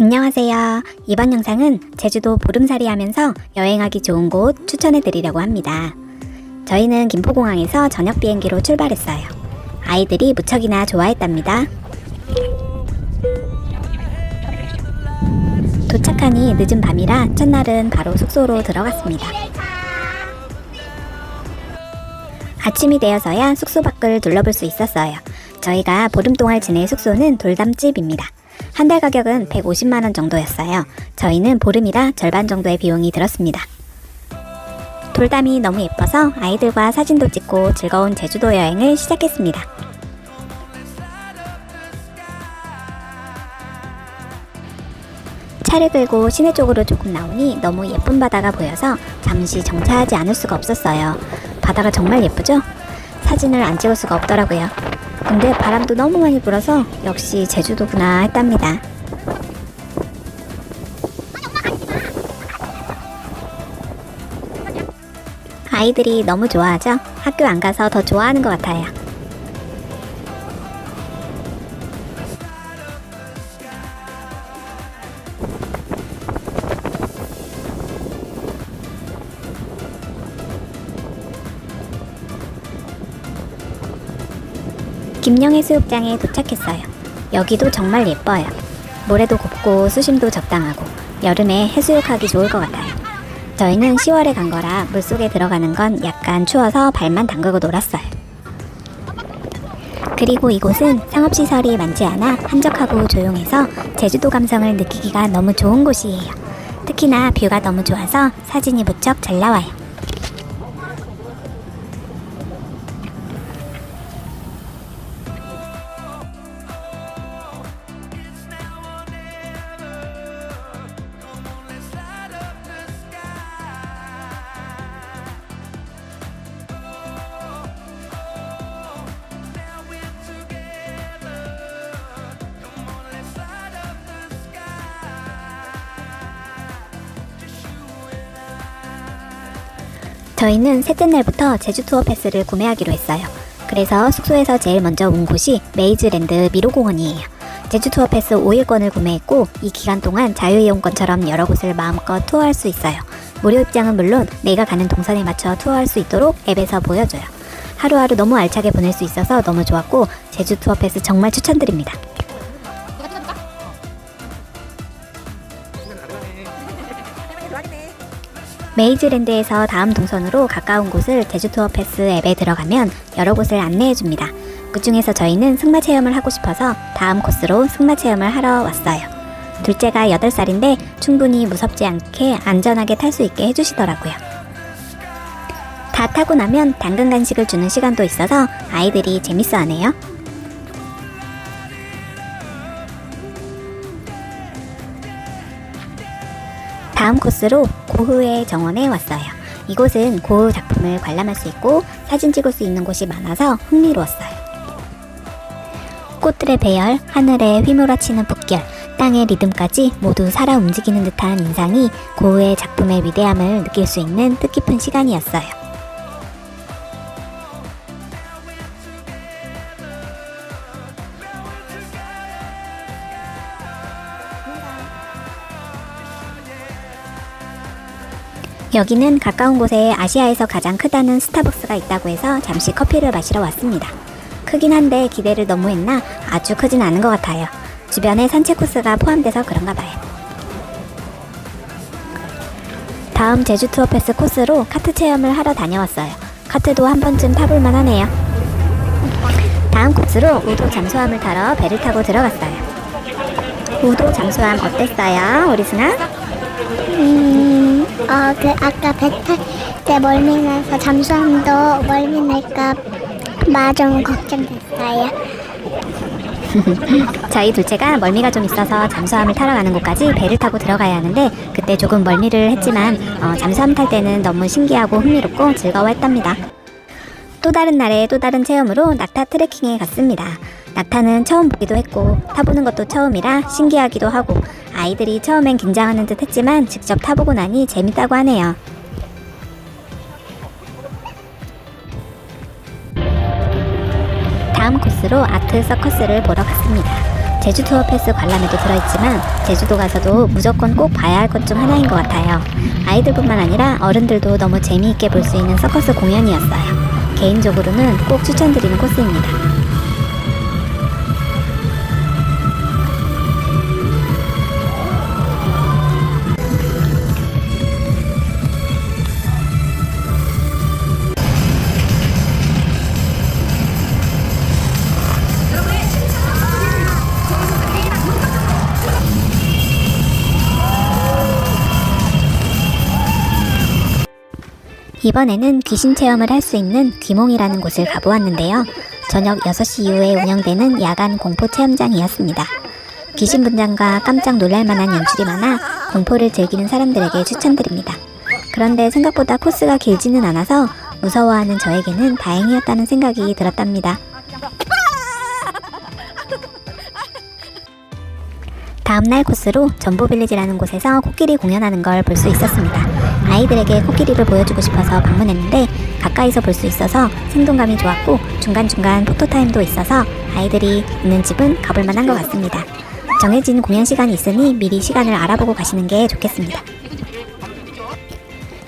안녕하세요. 이번 영상은 제주도 보름살이 하면서 여행하기 좋은 곳 추천해 드리려고 합니다. 저희는 김포공항에서 저녁 비행기로 출발했어요. 아이들이 무척이나 좋아했답니다. 도착하니 늦은 밤이라 첫날은 바로 숙소로 들어갔습니다. 아침이 되어서야 숙소 밖을 둘러볼 수 있었어요. 저희가 보름 동안 지낼 숙소는 돌담집입니다. 한 달 가격은 150만원 정도였어요. 저희는 보름이라 절반 정도의 비용이 들었습니다. 돌담이 너무 예뻐서 아이들과 사진도 찍고 즐거운 제주도 여행을 시작했습니다. 차를 끌고 시내 쪽으로 조금 나오니 너무 예쁜 바다가 보여서 잠시 정차하지 않을 수가 없었어요. 바다가 정말 예쁘죠? 사진을 안 찍을 수가 없더라고요. 근데 바람도 너무 많이 불어서 역시 제주도구나 했답니다. 아이들이 너무 좋아하죠? 학교 안 가서 더 좋아하는 것 같아요. 김영해 수욕장에 도착했어요. 여기도 정말 예뻐요. 모래도 곱고 수심도 적당하고 여름에 해수욕하기 좋을 것 같아요. 저희는 10월에 간 거라 물속에 들어가는 건 약간 추워서 발만 담그고 놀았어요. 그리고 이곳은 상업시설이 많지 않아 한적하고 조용해서 제주도 감성을 느끼기가 너무 좋은 곳이에요. 특히나 뷰가 너무 좋아서 사진이 무척 잘 나와요. 저희는 셋째 날부터 제주 투어 패스를 구매하기로 했어요. 그래서 숙소에서 제일 먼저 온 곳이 메이즈랜드 미로공원이에요. 제주 투어 패스 5일권을 구매했고 이 기간 동안 자유이용권처럼 여러 곳을 마음껏 투어할 수 있어요. 무료 입장은 물론 내가 가는 동선에 맞춰 투어할 수 있도록 앱에서 보여줘요. 하루하루 너무 알차게 보낼 수 있어서 너무 좋았고 제주 투어 패스 정말 추천드립니다. 메이즈랜드에서 다음 동선으로 가까운 곳을 제주투어 패스 앱에 들어가면 여러 곳을 안내해줍니다. 그 중에서 저희는 승마 체험을 하고 싶어서 다음 코스로 승마 체험을 하러 왔어요. 둘째가 8살인데 충분히 무섭지 않게 안전하게 탈 수 있게 해주시더라고요. 다 타고 나면 당근 간식을 주는 시간도 있어서 아이들이 재밌어 하네요. 다음 코스로 고흐의 정원에 왔어요. 이곳은 고흐 작품을 관람할 수 있고 사진 찍을 수 있는 곳이 많아서 흥미로웠어요. 꽃들의 배열, 하늘에 휘몰아치는 붓결, 땅의 리듬까지 모두 살아 움직이는 듯한 인상이 고흐의 작품의 위대함을 느낄 수 있는 뜻깊은 시간이었어요. 여기는 가까운 곳에 아시아에서 가장 크다는 스타벅스가 있다고 해서 잠시 커피를 마시러 왔습니다. 크긴 한데 기대를 너무 했나 아주 크진 않은 것 같아요. 주변에 산책 코스가 포함돼서 그런가 봐요. 다음 제주 투어 패스 코스로 카트 체험을 하러 다녀왔어요. 카트도 한 번쯤 타볼 만 하네요. 다음 코스로 우도 잠수함을 타러 배를 타고 들어갔어요. 우도 잠수함 어땠어요, 우리 승아? 음, 어, 그 아까 배탈 때 멀미 나서 잠수함도 멀미 날까 봐 좀 걱정됐어요. 저희 둘째가 멀미가 좀 있어서 잠수함을 타러 가는 곳까지 배를 타고 들어가야 하는데 그때 조금 멀미를 했지만 어, 잠수함 탈 때는 너무 신기하고 흥미롭고 즐거워했답니다. 또 다른 날에 또 다른 체험으로 낙타 트레킹에 갔습니다. 낙타는 처음 보기도 했고 타보는 것도 처음이라 신기하기도 하고 아이들이 처음엔 긴장하는 듯 했지만 직접 타보고 나니 재밌다고 하네요. 다음 코스로 아트 서커스를 보러 갔습니다. 제주 투어 패스 관람에도 들어있지만 제주도 가서도 무조건 꼭 봐야 할 것 중 하나인 것 같아요. 아이들뿐만 아니라 어른들도 너무 재미있게 볼 수 있는 서커스 공연이었어요. 개인적으로는 꼭 추천드리는 코스입니다. 이번에는 귀신 체험을 할 수 있는 귀몽이라는 곳을 가보았는데요. 저녁 6시 이후에 운영되는 야간 공포 체험장이었습니다. 귀신 분장과 깜짝 놀랄 만한 연출이 많아 공포를 즐기는 사람들에게 추천드립니다. 그런데 생각보다 코스가 길지는 않아서 무서워하는 저에게는 다행이었다는 생각이 들었답니다. 다음날 코스로 전보빌리지라는 곳에서 코끼리 공연하는 걸 볼 수 있었습니다. 아이들에게 코끼리를 보여주고 싶어서 방문했는데 가까이서 볼 수 있어서 생동감이 좋았고 중간중간 포토타임도 있어서 아이들이 있는 집은 가볼 만한 것 같습니다. 정해진 공연 시간이 있으니 미리 시간을 알아보고 가시는 게 좋겠습니다.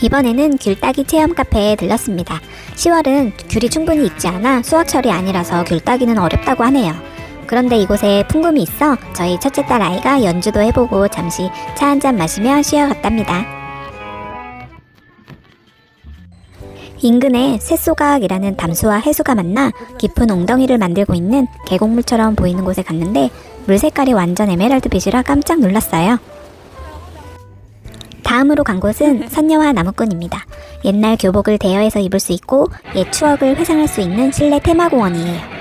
이번에는 귤 따기 체험 카페에 들렀습니다. 10월은 귤이 충분히 익지 않아 수확철이 아니라서 귤 따기는 어렵다고 하네요. 그런데 이곳에 풍금이 있어 저희 첫째 딸 아이가 연주도 해보고 잠시 차 한 잔 마시며 쉬어갔답니다. 인근에 새소각이라는 담수와 해수가 만나 깊은 웅덩이를 만들고 있는 계곡물처럼 보이는 곳에 갔는데 물 색깔이 완전 에메랄드빛이라 깜짝 놀랐어요. 다음으로 간 곳은 선녀와 나무꾼입니다. 옛날 교복을 대여해서 입을 수 있고 옛 추억을 회상할 수 있는 실내 테마공원이에요.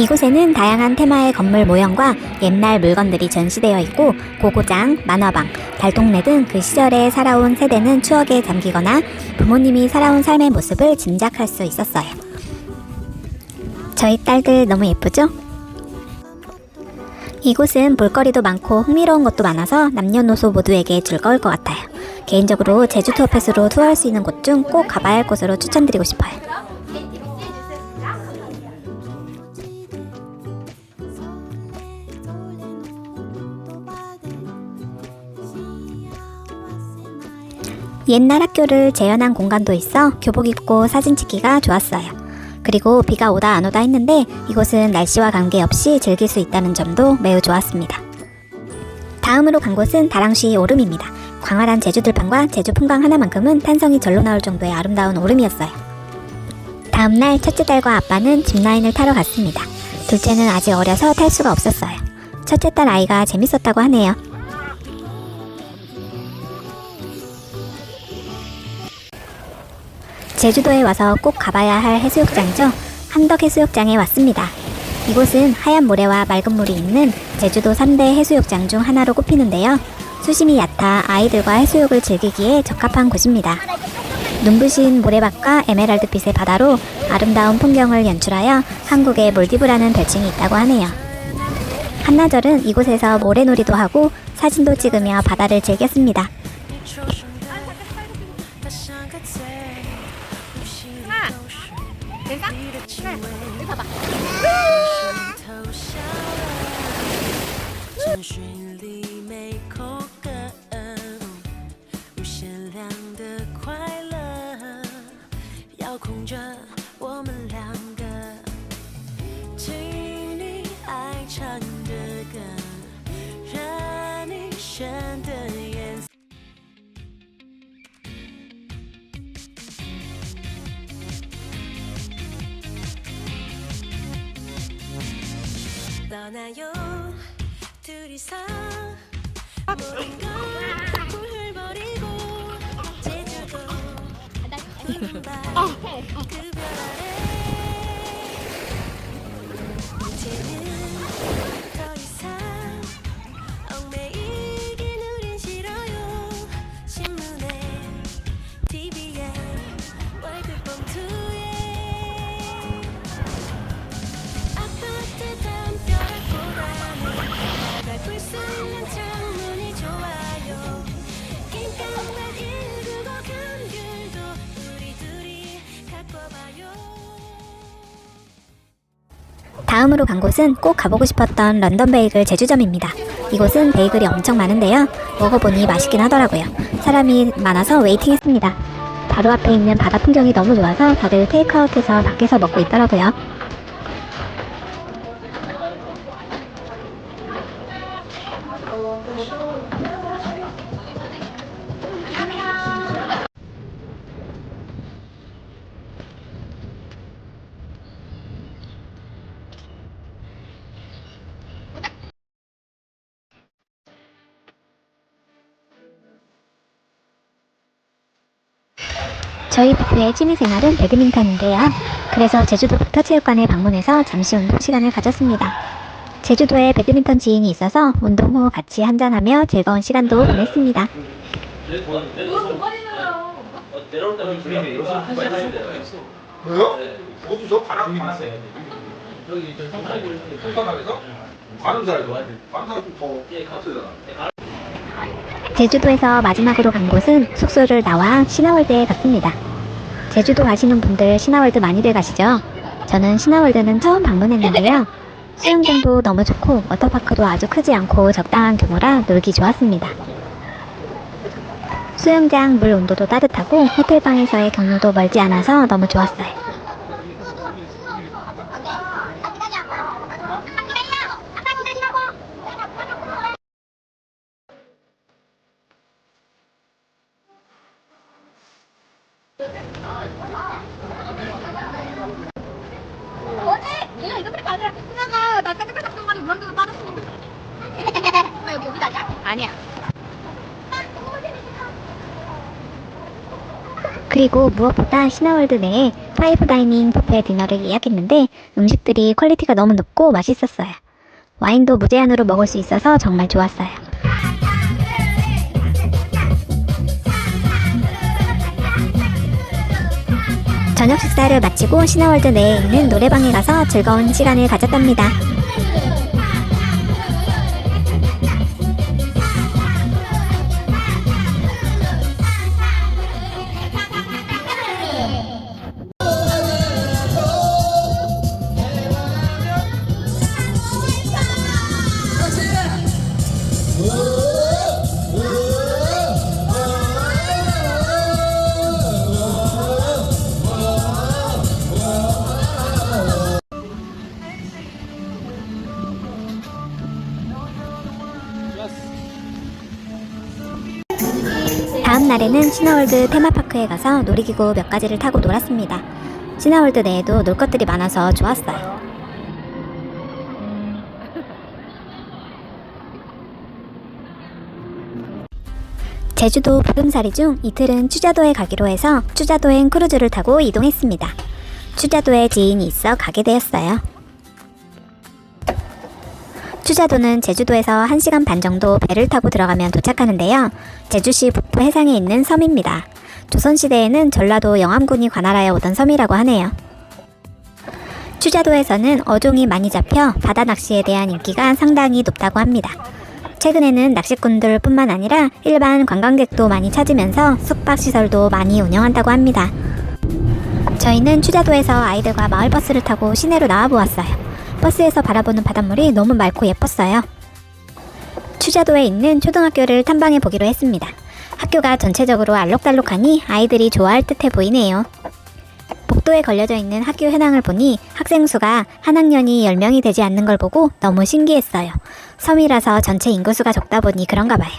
이곳에는 다양한 테마의 건물 모형과 옛날 물건들이 전시되어 있고 고고장, 만화방, 달동네 등 그 시절에 살아온 세대는 추억에 잠기거나 부모님이 살아온 삶의 모습을 짐작할 수 있었어요. 저희 딸들 너무 예쁘죠? 이곳은 볼거리도 많고 흥미로운 것도 많아서 남녀노소 모두에게 즐거울 것 같아요. 개인적으로 제주 투어 패스로 투어할 수 있는 곳 중 꼭 가봐야 할 곳으로 추천드리고 싶어요. 옛날 학교를 재현한 공간도 있어 교복 입고 사진 찍기가 좋았어요. 그리고 비가 오다 안 오다 했는데 이곳은 날씨와 관계없이 즐길 수 있다는 점도 매우 좋았습니다. 다음으로 간 곳은 다랑시 오름입니다. 광활한 제주 들판과 제주 풍광 하나만큼은 탄성이 절로 나올 정도의 아름다운 오름이었어요. 다음날 첫째 딸과 아빠는 짚라인을 타러 갔습니다. 둘째는 아직 어려서 탈 수가 없었어요. 첫째 딸 아이가 재밌었다고 하네요. 제주도에 와서 꼭 가봐야 할 해수욕장이죠. 함덕 해수욕장에 왔습니다. 이곳은 하얀 모래와 맑은 물이 있는 제주도 3대 해수욕장 중 하나로 꼽히는데요. 수심이 얕아 아이들과 해수욕을 즐기기에 적합한 곳입니다. 눈부신 모래밭과 에메랄드빛의 바다로 아름다운 풍경을 연출하여 한국의 몰디브라는 별칭이 있다고 하네요. 한나절은 이곳에서 모래놀이도 하고 사진도 찍으며 바다를 즐겼습니다. 追寻里每口歌，无限量的快乐，遥控着我们两个。听你爱唱的歌，任你选的颜色。떠나요 둘이서 모든 걸 훌훌거리고 제주도 푸른 밤그 별 아래 이제는 다음으로 간 곳은 꼭 가보고 싶었던 런던 베이글 제주점입니다. 이곳은 베이글이 엄청 많은데요. 먹어보니 맛있긴 하더라고요. 사람이 많아서 웨이팅했습니다. 바로 앞에 있는 바다 풍경이 너무 좋아서 다들 테이크아웃해서 밖에서 먹고 있더라고요. 저희 부부의 취미 생활은 배드민턴인데요. 그래서 제주도 국타체육관에 방문해서 잠시 운동 시간을 가졌습니다. 제주도에 배드민턴 지인이 있어서 운동 후 같이 한잔하며 즐거운 시간도 보냈습니다. 뭐요? 어디서 바람. 여기 성산에서 더. 제주도에서 마지막으로 간 곳은 숙소를 나와 신화월드에 갔습니다. 제주도 가시는 분들 신화월드 많이들 가시죠? 저는 신화월드는 처음 방문했는데요. 수영장도 너무 좋고 워터파크도 아주 크지 않고 적당한 규모라 놀기 좋았습니다. 수영장 물 온도도 따뜻하고 호텔방에서의 경로도 멀지 않아서 너무 좋았어요. 그리고 무엇보다 신화월드 내에 파이브 다이닝 뷔페 디너를 예약했는데 음식들이 퀄리티가 너무 높고 맛있었어요. 와인도 무제한으로 먹을 수 있어서 정말 좋았어요. 저녁 식사를 마치고 신화월드 내에 있는 노래방에 가서 즐거운 시간을 가졌답니다. 날에는 신화월드 테마파크에 가서 놀이기구 몇 가지를 타고 놀았습니다. 신화월드 내에도 놀 것들이 많아서 좋았어요. 제주도 보름살이 중 이틀은 추자도에 가기로 해서 추자도행 크루즈를 타고 이동했습니다. 추자도에 지인이 있어 가게 되었어요. 추자도는 제주도에서 1시간 반 정도 배를 타고 들어가면 도착하는데요. 제주시 북부 해상에 있는 섬입니다. 조선시대에는 전라도 영암군이 관할하여 오던 섬이라고 하네요. 추자도에서는 어종이 많이 잡혀 바다 낚시에 대한 인기가 상당히 높다고 합니다. 최근에는 낚시꾼들 뿐만 아니라 일반 관광객도 많이 찾으면서 숙박시설도 많이 운영한다고 합니다. 저희는 추자도에서 아이들과 마을버스를 타고 시내로 나와 보았어요. 버스에서 바라보는 바닷물이 너무 맑고 예뻤어요. 추자도에 있는 초등학교를 탐방해 보기로 했습니다. 학교가 전체적으로 알록달록하니 아이들이 좋아할 듯해 보이네요. 복도에 걸려져 있는 학교 현황을 보니 학생 수가 한 학년이 10명이 되지 않는 걸 보고 너무 신기했어요. 섬이라서 전체 인구수가 적다 보니 그런가 봐요.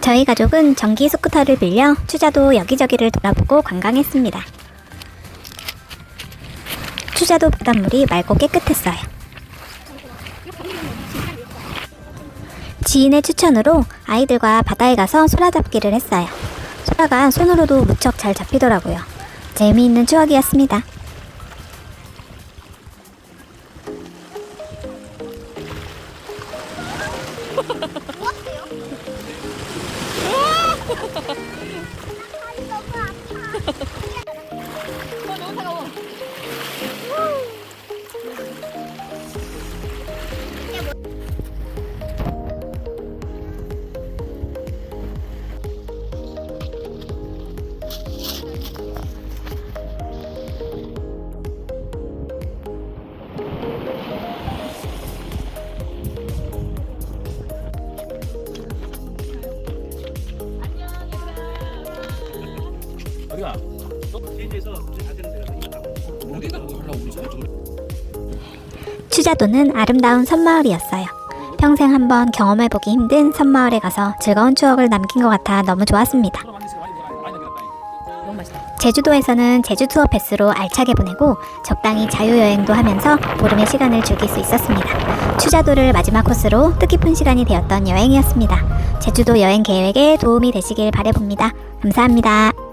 저희 가족은 전기 스쿠터를 빌려 추자도 여기저기를 돌아보고 관광했습니다. 추자도 바닷물이 맑고 깨끗했어요. 지인의 추천으로 아이들과 바다에 가서 소라 잡기를 했어요. 소라가 손으로도 무척 잘 잡히더라고요. 재미있는 추억이었습니다. 추자도는 아름다운 섬마을이었어요. 평생 한번 경험해보기 힘든 섬마을에 가서 즐거운 추억을 남긴 것 같아 너무 좋았습니다. 제주도에서는 제주 투어 패스로 알차게 보내고 적당히 자유여행도 하면서 보름의 시간을 즐길 수 있었습니다. 추자도를 마지막 코스로 뜻깊은 시간이 되었던 여행이었습니다. 제주도 여행 계획에 도움이 되시길 바라봅니다. 감사합니다.